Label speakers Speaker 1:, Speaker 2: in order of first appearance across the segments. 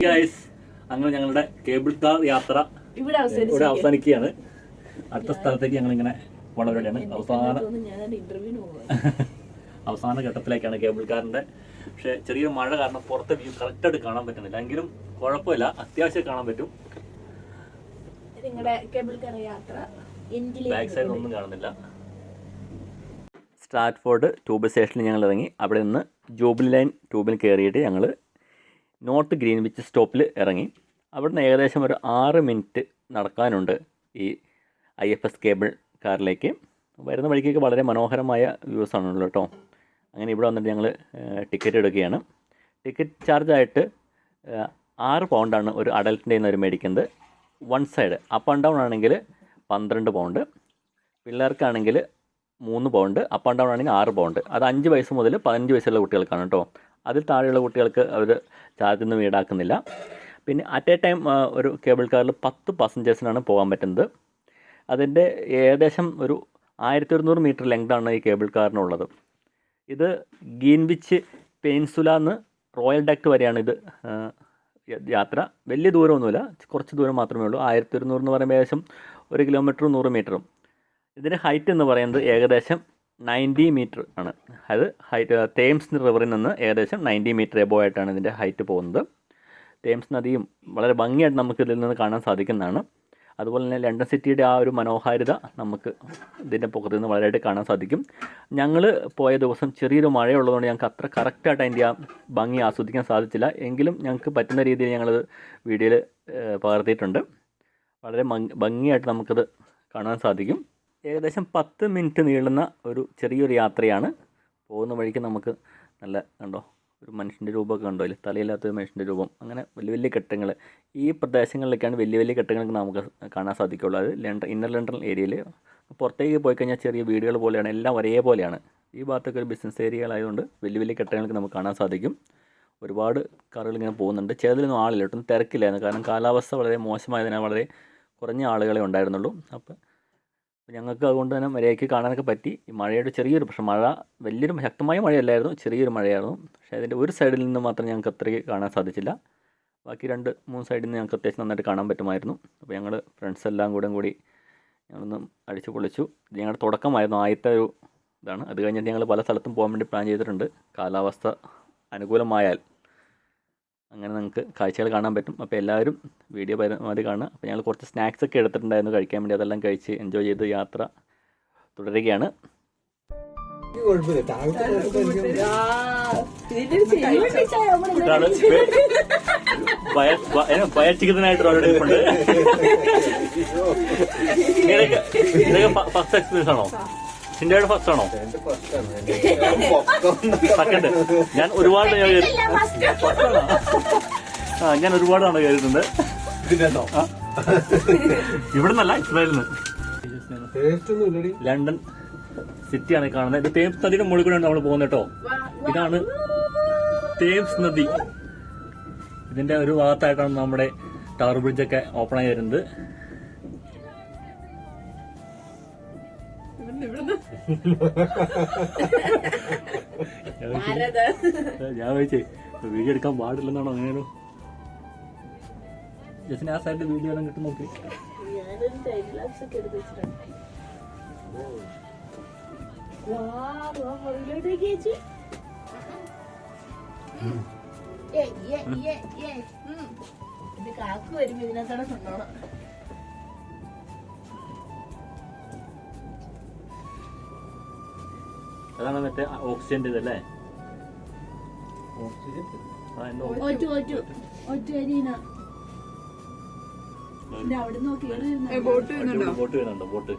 Speaker 1: Guys അങ്ങനെ ഞങ്ങളുടെ cable car യാത്ര
Speaker 2: ഇവിടെ
Speaker 1: അവസാനിക്കുകയാണ്. അടുത്ത സ്ഥലത്തേക്ക് ഞങ്ങൾ ഇങ്ങനെ വളരെയാണ് അവസാന അവസാന ഘട്ടത്തിലേക്കാണ് കേബിൾ കാറിന്റെ പക്ഷെ ചെറിയൊരു മഴ കാരണം പുറത്തെ വ്യൂ കറക്റ്റായിട്ട് കാണാൻ പറ്റുന്നില്ല. എങ്കിലും കുഴപ്പമില്ല. അത്യാവശ്യം കാണാൻ പറ്റും. ബാക്ക് സൈഡ് ഒന്നും കാണുന്നില്ല. സ്റ്റാറ്റ്ഫോർഡ് ട്യൂബ് സ്റ്റേഷനിൽ ഞങ്ങൾ ഇറങ്ങി അവിടെ നിന്ന് ജൂബിലി ലൈൻ ട്യൂബിൽ കയറിയിട്ട് ഞങ്ങൾ നോർത്ത് ഗ്രീൻവിച്ച് സ്റ്റോപ്പിൽ ഇറങ്ങി. അവിടെ നിന്ന് ഏകദേശം ഒരു ആറ് മിനിറ്റ് നടക്കാനുണ്ട് ഈ ഐ എഫ് എസ് കേബിൾ കാറിലേക്ക്. വരുന്ന വഴിക്കൊക്കെ വളരെ മനോഹരമായ വ്യൂസ് ആണല്ലോ കേട്ടോ. അങ്ങനെ ഇവിടെ വന്നിട്ട് ഞങ്ങൾ ടിക്കറ്റ് എടുക്കുകയാണ്. ടിക്കറ്റ് ചാർജായിട്ട് ആറ് പൗണ്ടാണ് ഒരു അഡൽട്ടിന്റെ നിന്ന് ഒരു മേടിക്കുന്നത്. One side up and down ആണെങ്കിൽ പന്ത്രണ്ട് പൗണ്ട്. പിള്ളേർക്കാണെങ്കിൽ മൂന്ന് പൗണ്ട് അപ്പ് ആൻഡ് ഡൗൺ ആണെങ്കിൽ ആറ് പൗണ്ട്. അത് അഞ്ച് വയസ്സ് മുതൽ പതിനഞ്ച് വയസ്സുള്ള കുട്ടികൾക്കാണ് കേട്ടോ. അതിൽ താഴെയുള്ള കുട്ടികൾക്ക് അവർ ചാർജ് ഒന്നും ഈടാക്കുന്നില്ല. പിന്നെ അറ്റ് എ ടൈം ഒരു കേബിൾ കാറിൽ പത്ത് പാസഞ്ചേഴ്സിനാണ് പോകാൻ പറ്റുന്നത്. അതിന്റെ ഏകദേശം ഒരു ആയിരത്തി ഒരുന്നൂറ് മീറ്റർ ലെങ്താണ് ഈ കേബിൾ കാറിനുള്ളത് ഇത് ഗീൻവിച്ച് പെയിൻസുല എന്ന് റോയൽ ഡക്ട് വരെയാണ് ഇത് യാത്ര. വലിയ ദൂരമൊന്നുമില്ല കുറച്ച് ദൂരം മാത്രമേ ഉള്ളൂ. ആയിരത്തി ഒരുന്നൂറ് എന്ന് പറയുമ്പോൾ ഏകദേശം ഒരു കിലോമീറ്ററും നൂറ് മീറ്ററും ഇതിന്റെ ഹൈറ്റ് എന്ന് പറയുന്നത് ഏകദേശം നയന്റി മീറ്റർ ആണ്. അത് ഹൈറ്റ് തേംസ് റിവറിൽ നിന്ന് ഏകദേശം നയന്റി മീറ്റർ എബോ ആയിട്ടാണ് ഇതിന്റെ ഹൈറ്റ് പോകുന്നത്. തേംസ് നദിയും വളരെ ഭംഗിയായിട്ട് നമുക്ക് ഇതിൽ നിന്ന് കാണാൻ സാധിക്കുന്നതാണ്. അതുപോലെ തന്നെ ലണ്ടൻ സിറ്റിയുടെ ആ ഒരു മനോഹാരിത നമുക്ക് ഇതിന്റെ പുറത്തു നിന്ന് വളരെയായിട്ട് കാണാൻ സാധിക്കും. ഞങ്ങൾ പോയ ദിവസം ചെറിയൊരു മഴയുള്ളതുകൊണ്ട് ഞങ്ങൾക്ക് അത്ര കറക്റ്റായിട്ട് അതിന്റെ ആ ഭംഗി ആസ്വദിക്കാൻ സാധിച്ചില്ല. എങ്കിലും ഞങ്ങൾക്ക് പറ്റുന്ന രീതിയിൽ ഞങ്ങളത് വീഡിയോയിൽ പകർത്തിയിട്ടുണ്ട്. വളരെ ഭംഗിയായിട്ട് നമുക്കത് കാണാൻ സാധിക്കും. ഏകദേശം പത്ത് മിനിറ്റ് നീളുന്ന ഒരു ചെറിയൊരു യാത്രയാണ്. പോകുന്ന വഴിക്ക് നമുക്ക് നല്ല കണ്ടോ ഒരു മനുഷ്യന്റെ രൂപമൊക്കെ കണ്ടോ ഇല്ല തലയില്ലാത്ത ഒരു മനുഷ്യന്റെ രൂപം അങ്ങനെ വലിയ വലിയ ഘട്ടങ്ങൾ ഈ പ്രദേശങ്ങളിലൊക്കെയാണ് വലിയ വലിയ കെട്ടിടങ്ങൾക്ക് നമുക്ക് കാണാൻ സാധിക്കുള്ളൂ. അത് ലണ്ടൻ ഇന്നർ ലണ്ടൻ ഏരിയയിൽ പുറത്തേക്ക് പോയി കഴിഞ്ഞാൽ ചെറിയ വീടുകൾ പോലെയാണ് എല്ലാം ഒരേപോലെയാണ് ഈ ഭാഗത്തൊക്കെ ഒരു ബിസിനസ് ഏരിയകളായതുകൊണ്ട് വലിയ വലിയ ഘട്ടങ്ങൾക്ക് നമുക്ക് കാണാൻ സാധിക്കും. ഒരുപാട് കാറുകൾ ഇങ്ങനെ പോകുന്നുണ്ട്. ചിലതിലൊന്നും ആളില്ല ഒട്ടും തിരക്കില്ലായിരുന്നു. കാരണം കാലാവസ്ഥ വളരെ മോശമായതിനാൽ വളരെ കുറഞ്ഞ ആളുകളെ ഉണ്ടായിരുന്നുള്ളൂ. അപ്പോൾ ഞങ്ങൾക്ക് അതുകൊണ്ട് തന്നെ മര്യാദയ്ക്ക് കാണാനൊക്കെ പറ്റി. ഈ മഴയുടെ ചെറിയൊരു പക്ഷേ മഴ വലിയൊരു ശക്തമായ മഴയല്ലായിരുന്നു ചെറിയൊരു മഴയായിരുന്നു. പക്ഷേ അതിന്റെ ഒരു സൈഡിൽ നിന്ന് മാത്രം ഞങ്ങൾക്ക് അത്രയ്ക്ക് കാണാൻ സാധിച്ചില്ല. ബാക്കി രണ്ട് മൂന്ന് സൈഡിൽ നിന്ന് ഞങ്ങൾക്ക് അത്യാവശ്യം നന്നായിട്ട് കാണാൻ പറ്റുമായിരുന്നു. അപ്പോൾ ഞങ്ങൾ ഫ്രണ്ട്സ് എല്ലാം കൂടെ കൂടി ഞങ്ങളൊന്ന് അടിച്ചു പൊളിച്ചു. ഇത് ഞങ്ങളുടെ തുടക്കമായിരുന്നു ആദ്യത്തെ ഒരു ഇതാണ്. അത് കഴിഞ്ഞിട്ട് ഞങ്ങൾ പല സ്ഥലത്തും പോകാൻ വേണ്ടി പ്ലാൻ ചെയ്തിട്ടുണ്ട്. കാലാവസ്ഥ അനുകൂലമായാൽ അങ്ങനെ നിങ്ങൾക്ക് കാഴ്ചകൾ കാണാൻ പറ്റും. അപ്പോൾ എല്ലാവരും വീഡിയോ പരമാവധി കാണുക. അപ്പോൾ ഞങ്ങൾ കുറച്ച് സ്നാക്സ് ഒക്കെ എടുത്തിട്ടുണ്ടായിരുന്നു കഴിക്കാൻ വേണ്ടി. അതെല്ലാം കഴിച്ച് എൻജോയ് ചെയ്ത് യാത്ര തുടരുകയാണ്. ഭയചികിതനായിട്ട് ഉണ്ട് ഇതൊക്കെ ഫസ്റ്റ് എക്സ്പീരിയൻസ് ആണോ? ചിന്തയുടെ ഫസ്റ്റ് ആണോ? സെക്കൻഡ് ഞാൻ ഒരുപാട് ആണോ? ആ ഞാൻ ഒരുപാട് തവണ കയറിയിട്ടുണ്ട്
Speaker 3: ഇതിനോ
Speaker 1: ആ. ഇവിടെ നിന്നല്ല ഇസ്രായേലിൽ നിന്ന് ലണ്ടൻ സിറ്റിയാണ് കാണുന്നത്. ഇത് തേംസ് നദിയുടെ മുകളിൽ കൂടെയാണ് നമ്മൾ പോകുന്നത് കേട്ടോ. ഇതാണ് തേംസ് നദി. ഇതിന്റെ ഒരു ഭാഗത്തായിട്ടാണ് നമ്മുടെ ടവർ ബ്രിഡ്ജ് ഒക്കെ ഓപ്പൺ ആയി വരുന്നത്. ഞാൻ വെച്ചേ വീഡിയോ എടുക്കാൻ പാടില്ലെന്നാണോ അങ്ങനെയാണോ? ജസ്റ്റിന് ആ സൈഡിൽ വീഡിയോ എല്ലാം കിട്ടും നോക്കി.
Speaker 2: ഇത് കാക്കു വരുമ്പോ ഇതിനകത്തോടെ കൊണ്ടോണം
Speaker 1: അതാണ് മറ്റേ ഓക്സിജന്റെ ഇതല്ലേ ബോട്ട് വരുന്നുണ്ടോ? ബോട്ട്.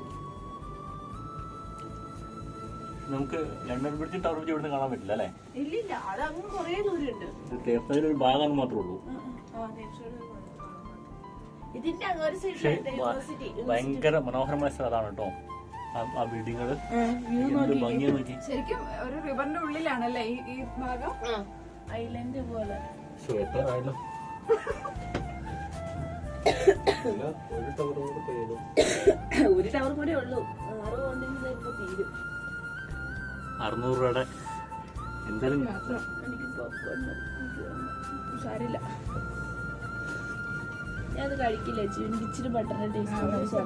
Speaker 1: നമുക്ക് ലണ്ടൻ ബ്രിഡ്ജ് ടവർ ബ്രിഡ്ജ് ഇവിടുന്ന് കാണാൻ പറ്റില്ല അല്ലേ? തേപ്പതിൽ ഒരു ഭാഗം മാത്രമേ ഉള്ളൂ. ഭയങ്കര മനോഹരമായ സ്ഥലമാണ് കേട്ടോ. ആ- ആ ബിൽഡിങ്ങൾ ഭംഗി ഭംഗിയാ നോക്കി.
Speaker 4: ശരിക്കും ഒരു റിവറിന്റെ ഉള്ളിലാണല്ലേ ഈ ഈ ഭാഗം?
Speaker 2: ഐലൻഡ് പോലെ.
Speaker 1: ആയല്ലോ?
Speaker 3: ഒരു ടവർ കൂടെ
Speaker 2: ഉള്ളൂ.
Speaker 1: അറുന്നൂറ് രൂപയുടെ എന്തായാലും
Speaker 2: സാരില്ല ഞാൻ അത് കഴിക്കില്ല ചേച്ചി എനിക്ക് ഇച്ചിരി ബട്ടറിന്റെ ടേസ്റ്റ്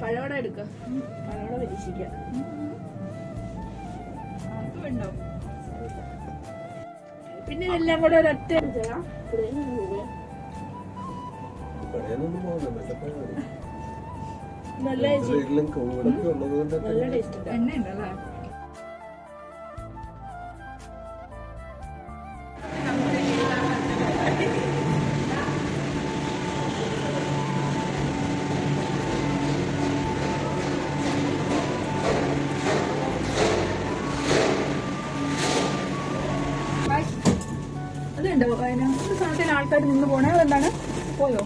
Speaker 2: പഴവട എടുക്ക. പഴവട പരീക്ഷിക്കാം. പിന്നെ ഇതെല്ലാം കൂടെ ഒരൊറ്റ. നല്ല നല്ല ടേസ്റ്റ്.
Speaker 4: എണ്ണ ഉണ്ടല്ലേ അതുണ്ടോ അതിന് ഒരു ആൾക്കാർ നിന്ന് പോണേ. അതെന്താണ്? പോയോ?